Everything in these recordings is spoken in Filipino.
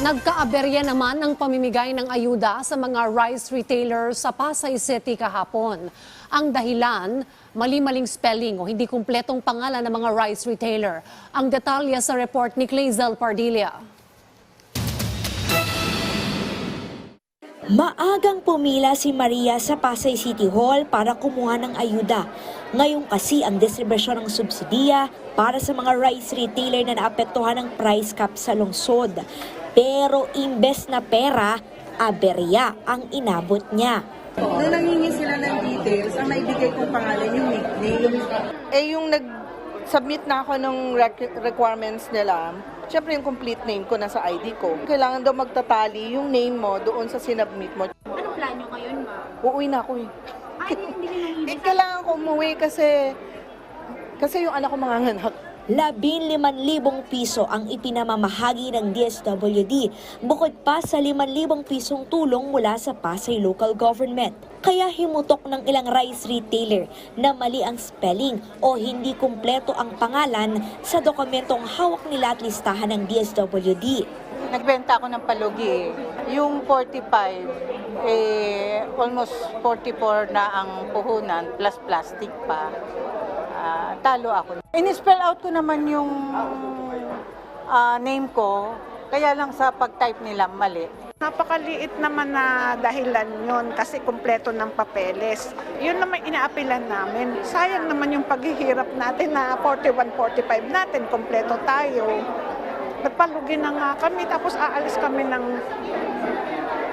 Nagkaaberya naman ang pamimigay ng ayuda sa mga rice retailers sa Pasay City kahapon. Ang dahilan, mali-maling spelling o hindi kumpletong pangalan ng mga rice retailer. Ang detalye sa report ni Clazel Pardilla. Maagang pumila si Maria sa Pasay City Hall para kumuha ng ayuda. Ngayon kasi ang distribusyon ng subsidiya para sa mga rice retailer na naapektuhan ng price cap sa lungsod. Pero imbes na pera, aberya ang inabot niya. Nung nangingi sila ng details, ang naibigay kong pangalan yung nickname. Eh yung nag-submit na ako ng requirements nila, syempre yung complete name ko nasa ID ko. Kailangan daw magtatali yung name mo doon sa sinubmit mo. Anong plan nyo ngayon, ma? Uuwi na ako eh. Ay, hindi ka nang Eh, kailangan ko umuwi kasi kasi yung anak ko manganganak. Labin liman libong piso ang ipinamamahagi ng DSWD bukod pa sa liman libong pisong tulong mula sa Pasay Local Government. Kaya himutok ng ilang rice retailer na mali ang spelling o hindi kumpleto ang pangalan sa dokumentong hawak nila at listahan ng DSWD. Nagbenta ako ng palugi. Yung 45, eh, almost 44 na ang puhunan plus plastic pa. Ah, talo ako. In-spell out ko naman yung ah, name ko, kaya lang sa pag-type nila mali. Napakaliit naman na dahilan yon kasi kumpleto ng papeles. Yun naman inaapilan namin. Sayang naman yung paghihirap natin na 41-45 natin, kumpleto tayo. Nagpalugi na nga kami, tapos aalis kami ng,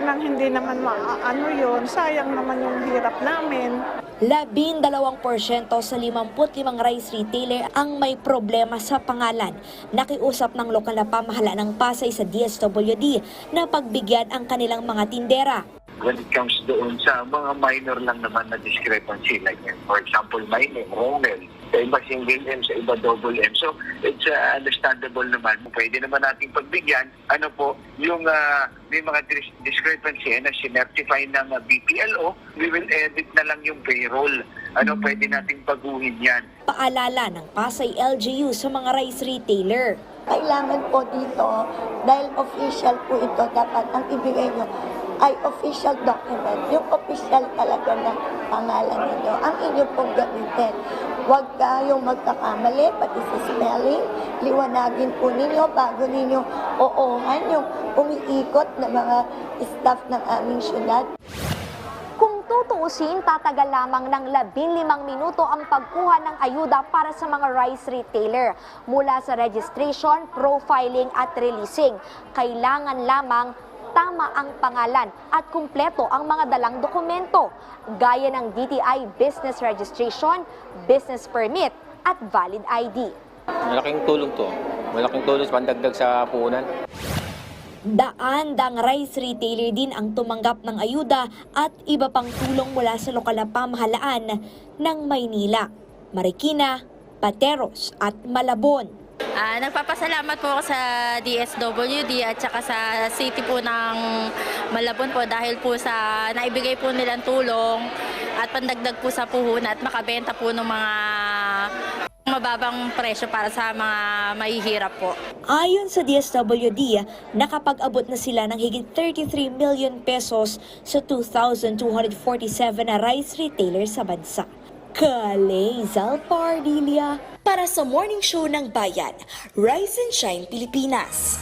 ng hindi naman maano yun. Sayang naman yung hirap namin. Labing dalawang porsyento sa 55 rice retailer ang may problema sa pangalan. Nakiusap ng lokal na pamahalaan ng Pasay sa DSWD na pagbigyan ang kanilang mga tindera. when it comes doon sa mga minor lang naman na discrepancy like for example name Romel sa iba single M sa iba double M. So it's uh, understandable naman. Pwede naman nating pagbigyan ano po yung uh, may mga dis- discrepancy na sinertify ng uh, BPLO we will edit na lang yung payroll. Ano pwede nating baguhin yan. Paalala ng Pasay LGU sa mga rice retailer. kailangan po dito, dahil official po ito, dapat ang ibigay nyo ay official document, yung official talaga na pangalan ninyo, ang inyo pong gamitin. Huwag kayong magkakamali, pati sa spelling, liwanagin po ninyo bago ninyo oohan yung umiikot na mga staff ng aming syudad. Kung tutuusin, tatagal lamang ng 15 minuto ang pagkuha ng ayuda para sa mga rice retailer. Mula sa registration, profiling at releasing, kailangan lamang tama ang pangalan at kumpleto ang mga dalang dokumento, gaya ng DTI Business Registration, Business Permit at Valid ID. Malaking tulong to. Malaking tulong sa pandagdag sa puhunan. Daan-dang rice retailer din ang tumanggap ng ayuda at iba pang tulong mula sa lokal na pamahalaan ng Maynila, Marikina, Pateros at Malabon. Ah, nagpapasalamat po ako sa DSWD at saka sa city po ng Malabon po dahil po sa naibigay po nilang tulong at pandagdag po sa puhunan at makabenta po ng mga mababang presyo para sa mga mahihirap po. Ayon sa DSWD, nakapag-abot na sila ng higit 33 million pesos sa 2,247 na rice retailer sa bansa. Kalezal Pardilia para sa Morning Show ng Bayan, Rise and Shine Pilipinas.